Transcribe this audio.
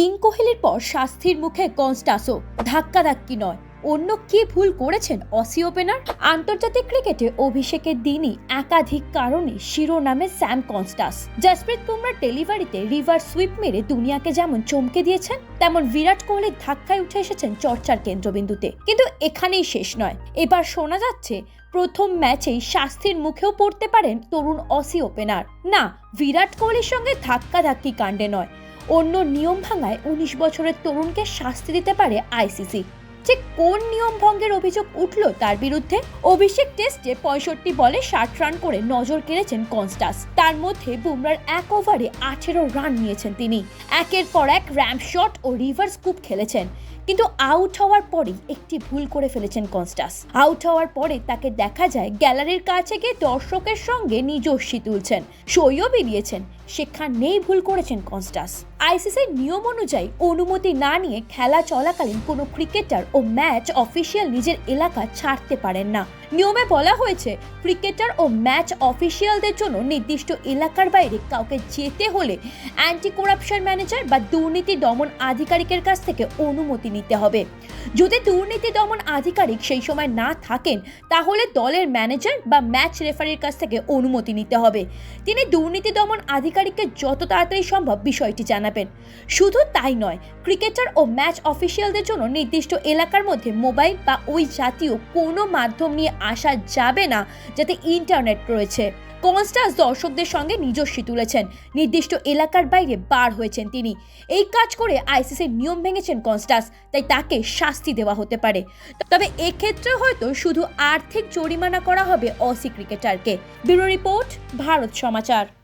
King কোহলির পর শাস্তির মুখে কনস্টাসো, ধাক্কাধাক্কি নয়। অন্য কি ভুল করেছেন অসি ওপেনার? আন্তর্জাতিক ক্রিকেটে অভিষেকের দিনই একাধিক কারণে শিরোনামে স্যাম কনস্টাস। জসপ্রীত বুমরার ডেলিভারিতে রিভার সুইপ মেরে দুনিয়াকে যেমন চমকে দিয়েছেন, তেমন বিরাট কোহলির ধাক্কায় উঠে এসেছেন চর্চার কেন্দ্রবিন্দুতে। কিন্তু এখানেই শেষ নয়। এবার শোনা যাচ্ছে, প্রথম ম্যাচেই শাস্তির মুখেও পড়তে পারেন তরুণ অসি ওপেনার। না, বিরাট কোহলির সঙ্গে ধাক্কাধাক্কি কাণ্ডে নয়। অন্য নিয়ম ভাঙায় উনিশ বছরের তরুণকে শাস্তি দিতে পারে আইসিসি। যে কোন নিয়ম ভঙ্গের অভিযোগ উঠল তার বিরুদ্ধে, অভিষেক টেস্টে পঁয়ষট্টি বলে ষাট রান করে নজর কেড়েছেন কনস্টাস। তার মধ্যে বুমরার এক ওভারে আঠেরো রান নিয়েছেন তিনি। একের পর এক র্যাম্প শট ও রিভার্স কুপ খেলেছেন। কিন্তু আউট হওয়ার পরেই একটি ভুল করে ফেলেছেন কনস্টাস। আউট হওয়ার পরে তাকে দেখা যায় গ্যালারির কাছে গিয়ে দর্শকের সঙ্গে নিজস্বী তুলছেন। সইও বেরিয়েছেন সেখানেই ভুল করেছেন কনস্টাস। আইসিসির নিয়ম অনুযায়ী অনুমতি না নিয়ে খেলা চলাকালীন কোনো ক্রিকেটার ও ম্যাচ অফিসিয়াল নিজের এলাকা ছাড়তে পারেন না। নিয়মে বলা হয়েছে, ক্রিকেটার ও ম্যাচ অফিসিয়ালদের জন্য নির্দিষ্ট এলাকার বাইরে কাউকে যেতে হলে অ্যান্টি করাপশন ম্যানেজার বা দুর্নীতি দমন আধিকারিকের কাছ থেকে অনুমতি নিতে হবে। যদি দুর্নীতি দমন আধিকারিক সেই সময় না থাকেন, তাহলে দলের ম্যানেজার বা ম্যাচ রেফারির কাছ থেকে অনুমতি নিতে হবে। তিনি দুর্নীতি দমন আধিকারিককে যত তাড়াতাড়ি সম্ভব বিষয়টি জানাবেন। শুধু তাই নয়, ক্রিকেটার ও ম্যাচ অফিসিয়ালদের জন্য নির্দিষ্ট এলাকার মধ্যে মোবাইল বা ওই জাতীয় কোনো মাধ্যম নিয়ে আসা যাবে না যাতে ইন্টারনেট রয়েছে। কনস্টাস দর্শকদের সঙ্গে নিজস্বী তুলেছেন। নির্দিষ্ট এলাকার বাইরে বার হয়েছেন তিনি। এই কাজ করে আইসিসির নিয়ম ভেঙেছেন কনস্টাস তাই তাকে শাস্তি দেওয়া হতে পারে। তবে এক্ষেত্রে হয়তো শুধু আর্থিক জরিমানা করা হবে Aussie ক্রিকেটারকে। Bureau report, Bharat Samachar.